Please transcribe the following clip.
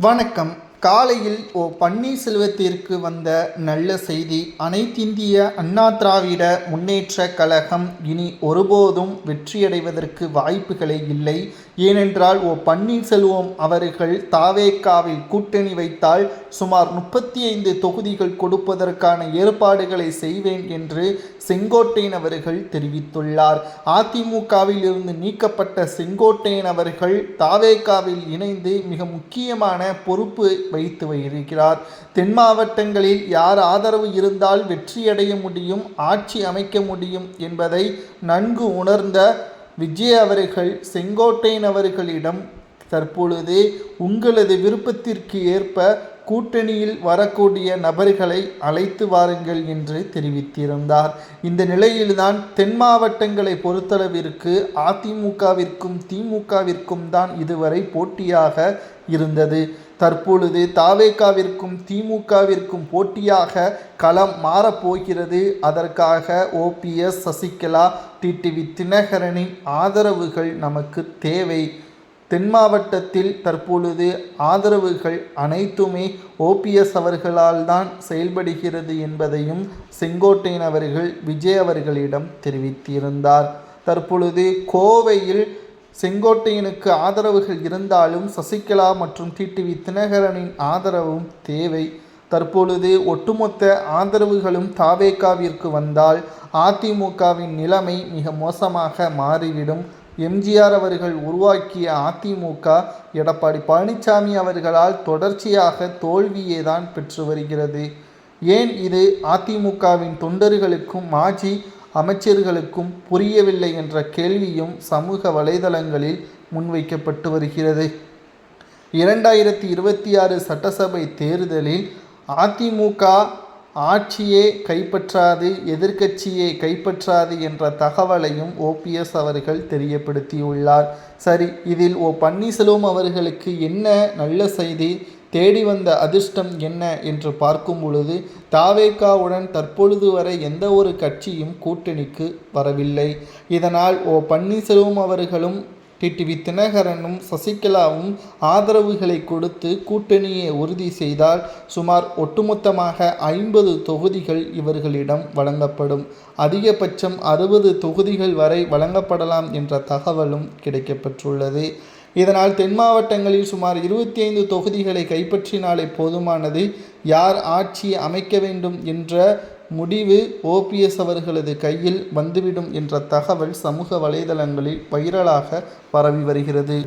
வணக்கம். காலையில் ஓ பன்னீர்செல்வத்திற்கு வந்த நல்ல செய்தி அனைத்திந்திய அண்ணா திராவிட முன்னேற்ற கழகம் இனி ஒருபோதும் வெற்றியடைவதற்கு வாய்ப்புகளே இல்லை. ஏனென்றால் ஓ பன்னீர்செல்வம் அவர்கள் தாவேக்காவில் கூட்டணி வைத்தால் சுமார் முப்பத்தி ஐந்து தொகுதிகள் கொடுப்பதற்கான ஏற்பாடுகளை செய்வேன் என்று செங்கோட்டையன் அவர்கள் தெரிவித்துள்ளார். அதிமுகவில் இருந்து நீக்கப்பட்ட செங்கோட்டையன் அவர்கள் தாவேக்காவில் இணைந்து மிக முக்கியமான பொறுப்பு வைத்து வருகிறார் தென் மாவட்டங்களில் யார் ஆதரவு இருந்தால் வெற்றியடைய முடியும் ஆட்சி அமைக்க முடியும் என்பதை நன்கு உணர்ந்த விஜய் அவர்கள் செங்கோட்டையன் அவர்களிடம் தற்பொழுது உங்களது விருப்பத்திற்கு ஏற்ப கூட்டணியில் வரக்கூடிய நபர்களை அழைத்து வாருங்கள் என்று தெரிவித்திருந்தார். இந்த நிலையில்தான் தென் மாவட்டங்களை பொறுத்தளவிற்கு அதிமுகவிற்கும் திமுகவிற்கும் தான் இதுவரை போட்டியாக இருந்தது. தற்பொழுது தாவேகாவிற்கும் திமுகவிற்கும் போட்டியாக களம் மாறப்போகிறது அதற்காக ஓபிஎஸ் சசிகலா டிடிவி தினகரனின் ஆதரவுகள் நமக்கு தேவை. தென் மாவட்டத்தில் தற்பொழுது ஆதரவுகள் அனைத்துமே ஓபிஎஸ் அவர்களால் தான் செயல்படுகிறது என்பதையும் செங்கோட்டையன் அவர்கள் விஜய் அவர்களிடம் தெரிவித்திருந்தார். தற்பொழுது கோவையில் செங்கோட்டையனுக்கு ஆதரவுகள் இருந்தாலும் சசிகலா மற்றும் டிடிவி தினகரனின் ஆதரவும் தேவை. தற்பொழுது ஒட்டுமொத்த ஆதரவுகளும் தாவேகாவிற்கு வந்தால் அதிமுகவின் நிலைமை மிக மோசமாக மாறிவிடும். எம்ஜிஆர் அவர்கள் உருவாக்கிய அதிமுக எடப்பாடி பழனிசாமி அவர்களால் தொடர்ச்சியாக தோல்வியே தான் பெற்று வருகிறது. ஏன் இது அதிமுகவின் தொண்டர்களுக்கும் மாஜி அமைச்சர்களுக்கும் புரியவில்லை என்ற கேள்வியும் சமூக வலைதளங்களில் முன்வைக்கப்பட்டு வருகிறது. இரண்டாயிரத்தி இருபத்தி ஆறு சட்டசபை தேர்தலில் அதிமுக ஆட்சியே கைப்பற்றாது எதிர்க்கட்சியே கைப்பற்றாது என்ற தகவலையும் ஓபிஎஸ் அவர்கள் தெரியப்படுத்தியுள்ளார். சரி இதில் ஓ பன்னீர்செல்வம் அவர்களுக்கு என்ன நல்ல செய்தி? தேடி வந்த அதிர்ஷ்டம் என்ன என்று பார்க்கும் பொழுது தாவேக்காவுடன் தற்பொழுது வரை எந்த ஒரு கட்சியும் கூட்டணிக்கு வரவில்லை. இதனால் ஓ பன்னீர்செல்வம் அவர்களும் டிடிவி தினகரனும் சசிகலாவும் ஆதரவுகளை கொடுத்து கூட்டணியை உறுதி செய்தால் சுமார் ஒட்டுமொத்தமாக ஐம்பது தொகுதிகள் இவர்களிடம் வழங்கப்படும். அதிகபட்சம் அறுபது தொகுதிகள் வரை வழங்கப்படலாம் என்ற தகவலும் கிடைக்கப்பெற்றுள்ளது. இதனால் தென் மாவட்டங்களில் சுமார் இருபத்தி ஐந்து தொகுதிகளை கைப்பற்றினாலே போதுமானது. யார் ஆட்சி அமைக்க வேண்டும் என்ற முடிவு ஓபிஎஸ் அவர்களது கையில் வந்துவிடும் என்ற தகவல் சமூக வலைதளங்களில் வைரலாக பரவி வருகிறது.